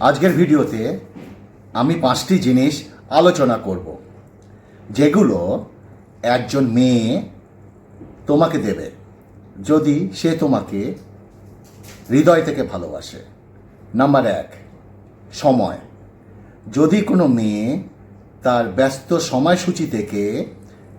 আজকের ভিডিওতে আমি পাঁচটি জিনিস আলোচনা করব, যেগুলো একজন মেয়ে তোমাকে দেবে যদি সে তোমাকে হৃদয় থেকে ভালোবাসে। নাম্বার এক, সময়। যদি কোনো মেয়ে তার ব্যস্ত সময়সূচি থেকে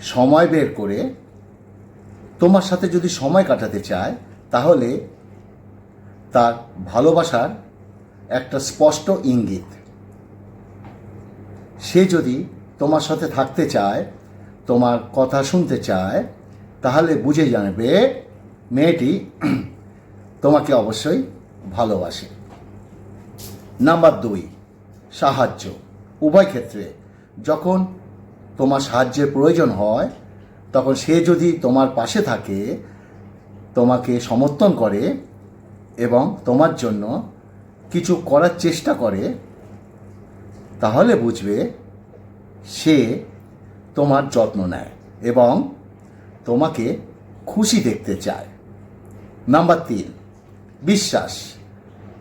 সময় বের করে তোমার সাথে যদি সময় কাটাতে চায়, তাহলে তার ভালোবাসার একটা স্পষ্ট ইঙ্গিত। সে যদি তোমার সাথে থাকতে চায়, তোমার কথা শুনতে চায়, তাহলে বুঝে জানবে মেয়েটি তোমাকে অবশ্যই ভালোবাসে। নাম্বার দুই, সাহায্য। উভয় ক্ষেত্রে যখন তোমার সাহায্যের প্রয়োজন হয়, তখন সে যদি তোমার পাশে থাকে, তোমাকে সমর্থন করে এবং তোমার জন্য কিছু করার চেষ্টা করে, তাহলে বুঝবে সে তোমার যত্ন নেয় এবং তোমাকে খুশি দেখতে চায়। নাম্বার তিন, বিশ্বাস।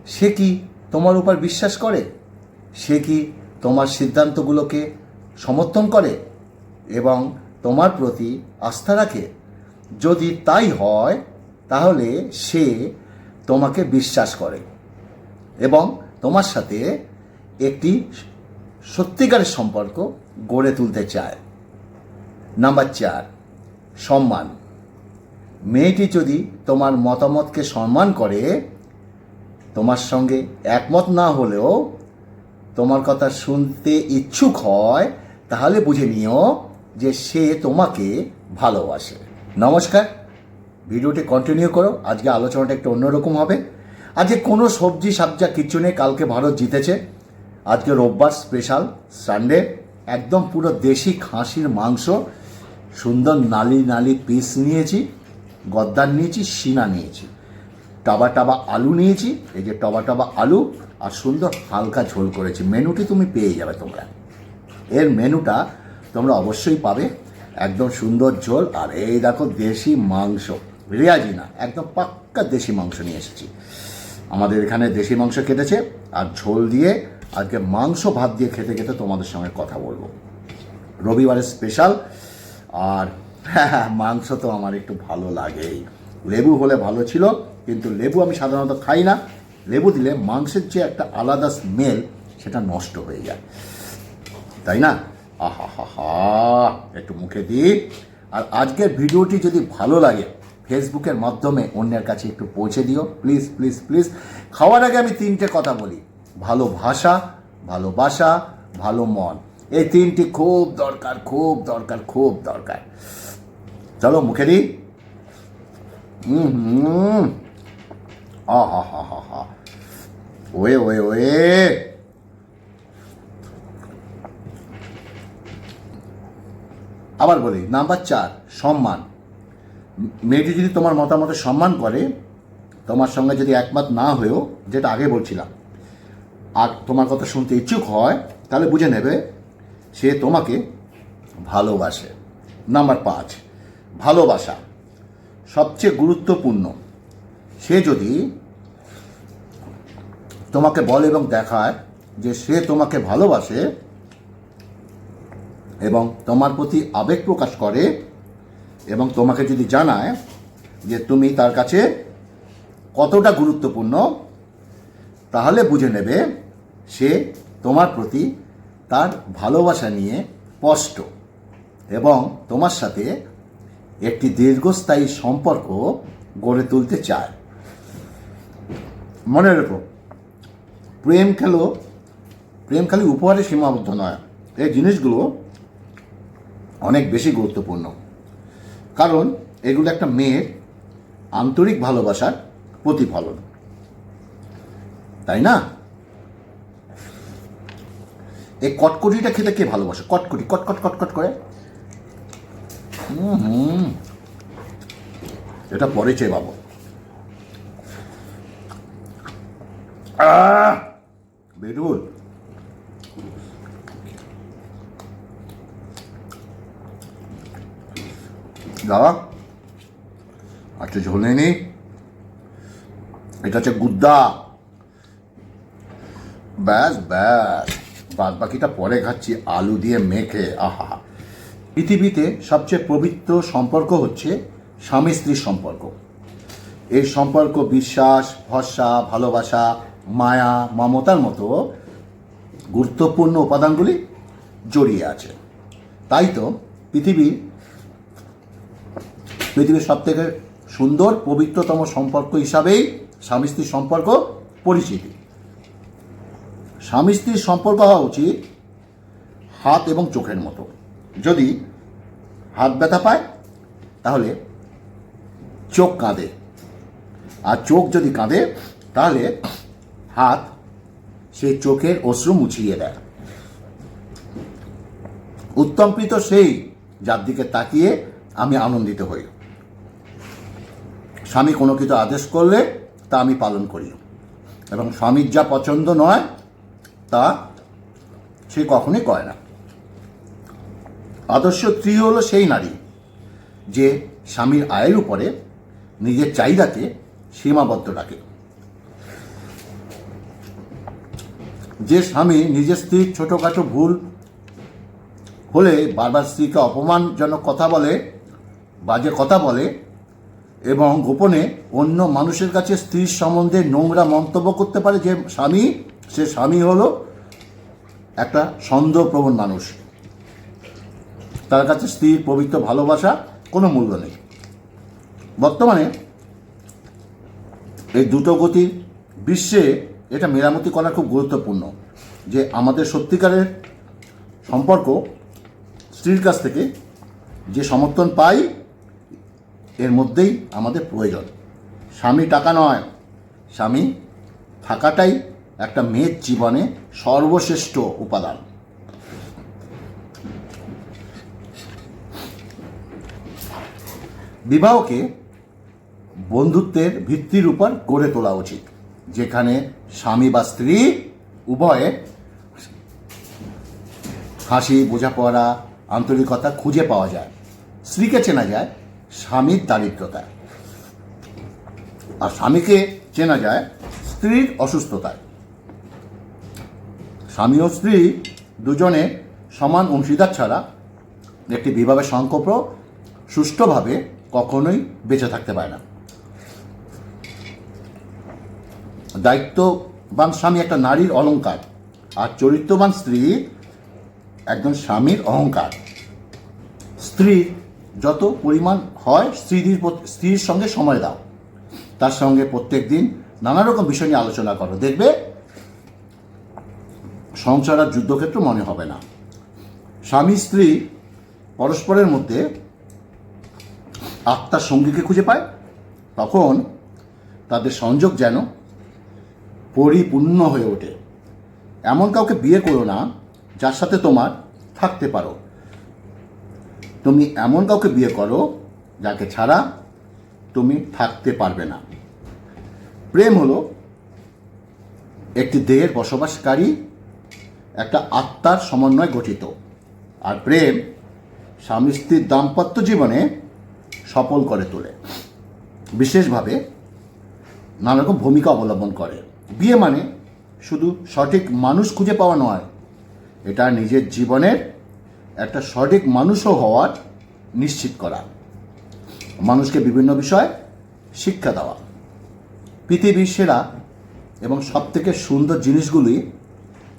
সে কি তোমার উপর বিশ্বাস করে? সে কি তোমার সিদ্ধান্তগুলোকে সমর্থন করে এবং তোমার প্রতি আস্থা রাখে? যদি তাই হয়, তাহলে সে তোমাকে বিশ্বাস করে। এবং তোমার সাথে একটি সত্যিকারের সম্পর্ক গড়ে তুলতে চায়। নাম্বার চার, সম্মান। মেয়েটি যদি তোমার মতামতকে সম্মান করে, তোমার সঙ্গে একমত না হলেও তোমার কথা শুনতে ইচ্ছুক হয়, তাহলে বুঝে নিও যে সে তোমাকে ভালোবাসে। নমস্কার। ভিডিওটি কন্টিনিউ করো। আজকে আলোচনাটা একটু অন্যরকম হবে। আজকে কোনো সবজি সাবজা কিচ্ছু নেই, কালকে ভারত জিতেছে। আজকে রোববার স্পেশাল সানডে একদম পুরো দেশি খাসির মাংস, সুন্দর নালি নালি পিস নিয়েছি, গদ্দার নিয়েছি সিনা নিয়েছি। টাবা টাবা আলু নিয়েছি, এই যে টবা টবা আলু আর সুন্দর হালকা ঝোল করেছি। মেনুটি তুমি পেয়ে যাবে তোমরা। এর মেনুটা তোমরা অবশ্যই পাবে। একদম সুন্দর ঝোল আর এই দেখো দেশি মাংস। রেয়াজি না, একদম পাক্কা দেশি মাংস নিয়ে এসেছি। আমাদের এখানে দেশি মাংস কেটেছে আর ঝোল দিয়ে আজকে মাংস ভাত দিয়ে খেতে খেতে তোমাদের সঙ্গে কথা বলব। রবিবারের স্পেশাল আর হ্যাঁ মাংস তো আমার একটু ভালো লাগেই। লেবু হলে ভালো ছিল, কিন্তু লেবু আমি সাধারণত খাই না। লেবু দিলে মাংসের যে একটা আলাদা স্মেল সেটা নষ্ট হয়ে যায়। তাই না? আহা হা হা একটু মুখে দিই। আর আজকের ভিডিওটি যদি ভালো লাগে ফেসবুকের মাধ্যমে অন্যের কাছে একটু পৌঁছে দিও। প্লিজ প্লিজ প্লিজ খাওয়ার আগে আমি তিনটে কথা বলি। ভালো ভাষা ভালোবাসা ভালো মন। এই তিনটি খুব দরকার খুব দরকার খুব দরকার। চলো মুখে দিই। হুম ওয়ে ওয়ে ওয়ে। আবার বলি, নাম্বার চার, সম্মান। মেয়েটি যদি তোমার মতামতে সম্মান করে, তোমার সঙ্গে যদি একমত না হয়েও, যেটা আগে বলছিলাম, আর তোমার কথা শুনতে ইচ্ছুক হয়, তাহলে বুঝে নেবে সে তোমাকে ভালোবাসে। নাম্বার পাঁচ, ভালোবাসা সবচেয়ে গুরুত্বপূর্ণ। সে যদি তোমাকে বলে এবং দেখায় যে সে তোমাকে ভালোবাসে এবং তোমার প্রতি আবেগ প্রকাশ করে এবং তোমাকে যদি জানায় যে তুমি তার কাছে কতটা গুরুত্বপূর্ণ, তাহলে বুঝে নেবে সে তোমার প্রতি তার ভালোবাসা নিয়ে স্পষ্ট এবং তোমার সাথে একটি দীর্ঘস্থায়ী সম্পর্ক গড়ে তুলতে চায়। মনে রেখো, প্রেম খেলো, প্রেম খালি উপহারে সীমাবদ্ধ নয়। এই জিনিসগুলো অনেক বেশি গুরুত্বপূর্ণ। কারণ এগুলো একটা মেয়ের আন্তরিক ভালোবাসার প্রতিফলন। তাই না? এই কটকটিটা খেতে কে ভালোবাসে? কটকটি কটকট কটকট করে। হুম এটা পরে চেয়ে পাবো আহ! দাদা আচ্ছা ঝোল নেই নি। এটা হচ্ছে গুদ্দা। ব্যাস ব্যাস। বাদ বাকিটা পরে খাচ্ছি, আলু দিয়ে মেখে। আহা। পৃথিবীতে সবচেয়ে পবিত্র সম্পর্ক হচ্ছে স্বামী স্ত্রীর সম্পর্ক। এই সম্পর্ক বিশ্বাস, ভরসা, ভালোবাসা, মায়া, মমতার মতো গুরুত্বপূর্ণ উপাদানগুলি জড়িয়ে আছে। তাই তো পৃথিবীর পৃথিবীর সব থেকে সুন্দর, পবিত্রতম সম্পর্ক হিসাবেই স্বামী স্ত্রীর সম্পর্ক পরিচিতি। স্বামী স্ত্রীর সম্পর্ক হওয়া উচিত হাত এবং চোখের মতো। যদি হাত ব্যথা পায়, তাহলে চোখ কাঁদে। আর চোখ যদি কাঁদে, তাহলে হাত সেই চোখের অশ্রু মুছিয়ে দেয়। উত্তমপ্রীত সেই যার দিকে তাকিয়ে আমি আনন্দিত হই। স্বামী কোনো কিছু আদেশ করলে তা আমি পালন করি। এবং স্বামীর যা পছন্দ নয়, তা সে কখনোই করে না। আদর্শ স্ত্রী হলো সেই নারী যে স্বামীর আয়ের উপরে নিজের চাহিদাকে সীমাবদ্ধ রাখে। যে স্বামী নিজের স্ত্রীর ছোটোখাটো ভুল হলে বারবার স্ত্রীকে অপমানজনক কথা বলে, বাজে কথা বলে এবং গোপনে অন্য মানুষের কাছে স্ত্রীর সম্বন্ধে নোংরা মন্তব্য করতে পারে যে স্বামী, সে স্বামী হলো একটা সন্দেহপ্রবণ মানুষ। তার কাছে স্ত্রীর পবিত্র ভালোবাসা কোনো মূল্য নেই। বর্তমানে এই দ্রুতগতির বিশ্বে এটা মেরামতি করা খুব গুরুত্বপূর্ণ যে আমাদের সত্যিকারের সম্পর্ক স্ত্রীর কাছ থেকে যে সমর্থন পাই এর মধ্যেই আমাদের প্রয়োজন। স্বামী টাকা নয়, স্বামী থাকাটাই একটা মেয়ের জীবনে সর্বশ্রেষ্ঠ উপাদান। বিবাহকে বন্ধুত্বের ভিত্তির উপর গড়ে তোলা উচিত, যেখানে স্বামী বা স্ত্রী উভয়ে হাসি, বোঝাপড়া, আন্তরিকতা খুঁজে পাওয়া যায়। স্ত্রীকে চেনা যায় স্বামীর দারিদ্রতায়। আর স্বামীকে চেনা যায় স্ত্রীর অসুস্থতায়। স্বামী ও স্ত্রী দুজনে সমান অংশীদার ছাড়া একটি বিবাহের সংকল্প সুষ্ঠুভাবে কখনোই বেঁচে থাকতে পারে না। দায়িত্ববান স্বামী একটা নারীর অলংকার, আর চরিত্রবান স্ত্রী একজন স্বামীর অহংকার। স্ত্রীর যত পরিমাণ হয় স্ত্রীর স্ত্রীর সঙ্গে সময় দাও। তার সঙ্গে প্রত্যেক দিন নানা রকম বিষয় নিয়ে আলোচনা করো। দেখবে সংসার আর যুদ্ধক্ষেত্র মনে হবে না। স্বামী, স্ত্রী পরস্পরের মধ্যে আত্মার সঙ্গীকে খুঁজে পায়। তখন তাদের সংযোগ যেন পরিপূর্ণ হয়ে ওঠে। এমন কাউকে বিয়ে করো না যার সাথে তোমার থাকতে পারো। তুমি এমন কাউকে বিয়ে করো যাকে ছাড়া তুমি থাকতে পারবে না। প্রেম হলো একটি দেহের বসবাসকারী, একটা আত্মার সমন্বয় গঠিত। আর প্রেম স্বামী স্ত্রীর দাম্পত্য জীবনে সফল করে তোলে। বিশেষভাবে নানা রকম ভূমিকা অবলম্বন করে। বিয়ে মানে শুধু সঠিক মানুষ খুঁজে পাওয়া নয়, এটা নিজের জীবনের একটা সঠিক মানুষও হওয়ার নিশ্চিত করা। মানুষকে বিভিন্ন বিষয়ে শিক্ষা দেওয়া। পৃথিবীর সেরা এবং সবথেকে সুন্দর জিনিসগুলি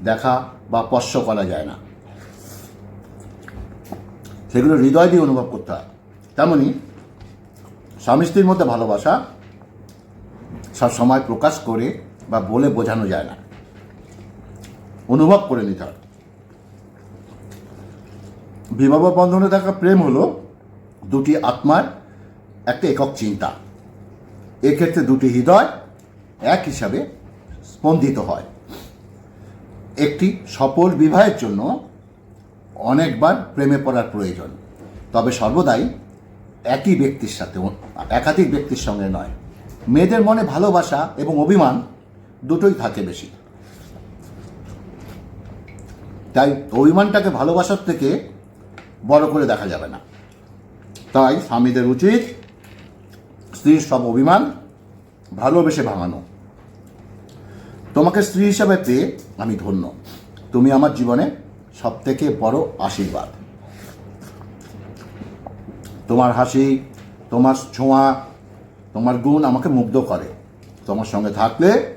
দেখা বা স্পর্শ করা যায় না। সেগুলো হৃদয় দিয়ে অনুভব করতে হয়। তেমনি স্বামী স্ত্রীর মধ্যে ভালোবাসা সব সময় প্রকাশ করে বা বলে বোঝানো যায় না। অনুভব করে নিতে হয়। বিবাহ বন্ধনে থাকা প্রেম হলো দুটি আত্মার একটা একক চিন্তা। এক্ষেত্রে দুটি হৃদয় এক হিসাবে স্পন্দিত হয়। একটি সফল বিবাহের জন্য অনেকবার প্রেমে পড়ার প্রয়োজন। তবে সর্বদাই একই ব্যক্তির সাথে, একাধিক ব্যক্তির সঙ্গে নয়। মেয়েদের মনে ভালোবাসা এবং অভিমান দুটোই থাকে বেশি। তাই অভিমানটাকে ভালোবাসার থেকে বড় করে দেখা যাবে না। তাই স্বামীদের উচিত স্ত্রীর সব অভিমান ভালোবেসে ভাঙানো। তোমাকে স্ত্রী হিসাবে পেয়ে আমি ধন্য। তুমি আমার জীবনে সব থেকে বড় আশীর্বাদ। তোমার হাসি, তোমার ছোঁয়া, তোমার গুণ আমাকে মুগ্ধ করে। তোমার সঙ্গে থাকলে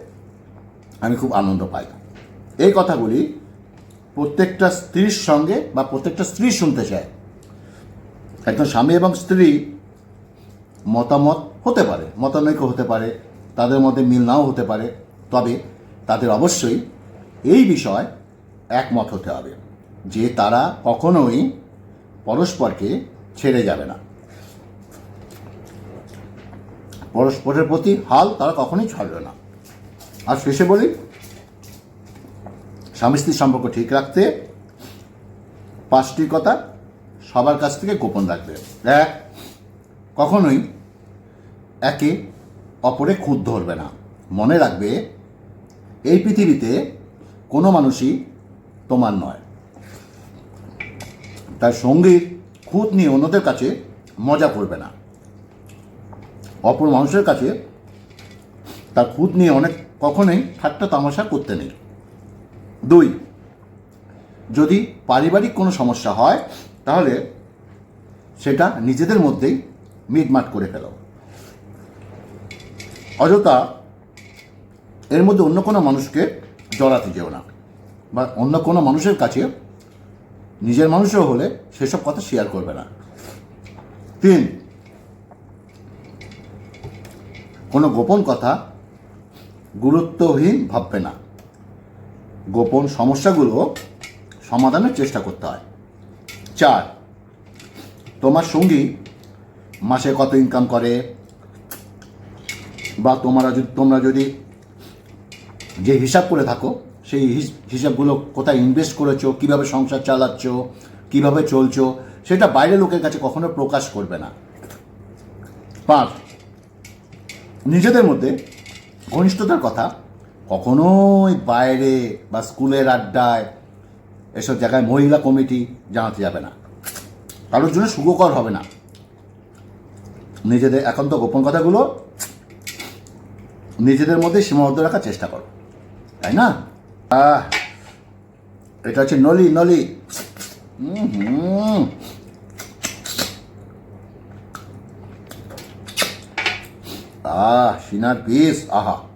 আমি খুব আনন্দ পাই। এই কথাগুলি প্রত্যেকটা স্ত্রীর সঙ্গে বা প্রত্যেকটা স্ত্রী শুনতে চায়। একজন স্বামী এবং স্ত্রী মতামত হতে পারে, মতানৈক্য হতে পারে, তাদের মধ্যে মিল নাও হতে পারে, তবে তাদের অবশ্যই এই বিষয় একমত হতে হবে যে তারা কখনোই পরস্পরকে ছেড়ে যাবে না। পরস্পরের প্রতি হাল তারা কখনোই ছাড়বে না। আর শেষে বলি স্বামী স্ত্রীর সম্পর্ক ঠিক রাখতে পাঁচটি কথা সবার কাছ থেকে গোপন রাখবে। এক কখনোই একে অপরে খুঁত ধরবে না। মনে রাখবে, এই পৃথিবীতে কোনো মানুষই তোমার নয়। তার সঙ্গীর খুঁত নিয়ে অন্যদের কাছে মজা করবে না। অপর মানুষের কাছে তার খুঁত নিয়ে অনেক কখনোই ঠাট্টা তামাশা করতে নেই। দুই, যদি পারিবারিক কোনো সমস্যা হয়, তাহলে সেটা নিজেদের মধ্যেই মিটমাট করে ফেলো। অযথা এর মধ্যে অন্য কোনো মানুষকে জড়াতে যেও না, বা অন্য কোনো মানুষের কাছে নিজের মানুষও হলে সেসব কথা শেয়ার করবে না। তিন, কোনো গোপন কথা গুরুত্বহীন ভাববে না। গোপন সমস্যাগুলো সমাধানের চেষ্টা করতে হয়। চার, তোমার সঙ্গী মাসে কত ইনকাম করে? বা তোমরা যদি তোমরা যদি যে হিসাব করে থাকো, সেই হিস- হিসাবগুলো কোথায় ইনভেস্ট করেছ, কীভাবে সংসার চালাচ্ছ, কীভাবে চলছো, সেটা বাইরের লোকের কাছে কখনো প্রকাশ করবে না। পাঁচ, নিজেদের মধ্যে ঘনিষ্ঠতার কথা কখনোই বাইরে বা স্কুলের আড্ডায় এসব জায়গায় মহিলা কমিটি জানাতে যাবে না। কারোর জন্য সুখকর হবে না। নিজেদের একান্ত গোপন কথাগুলো নিজেদের মধ্যে সীমাবদ্ধ রাখার চেষ্টা করো। তাই না? আহ, এটা হচ্ছে নলি নলি। হুম আহ, সিনার পিস, আহা।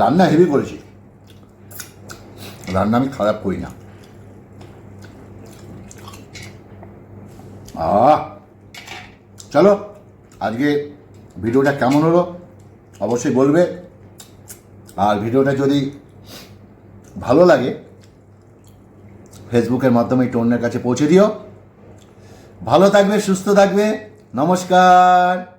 রান্না হেভি করেছি। রান্না আমি খারাপ করি না। চলো, আজকে ভিডিওটা কেমন হলো অবশ্যই বলবে। আর ভিডিওটা যদি ভালো লাগে ফেসবুকের মাধ্যমে একটু অন্যের কাছে পৌঁছে দিও। ভালো থাকবে, সুস্থ থাকবে। নমস্কার।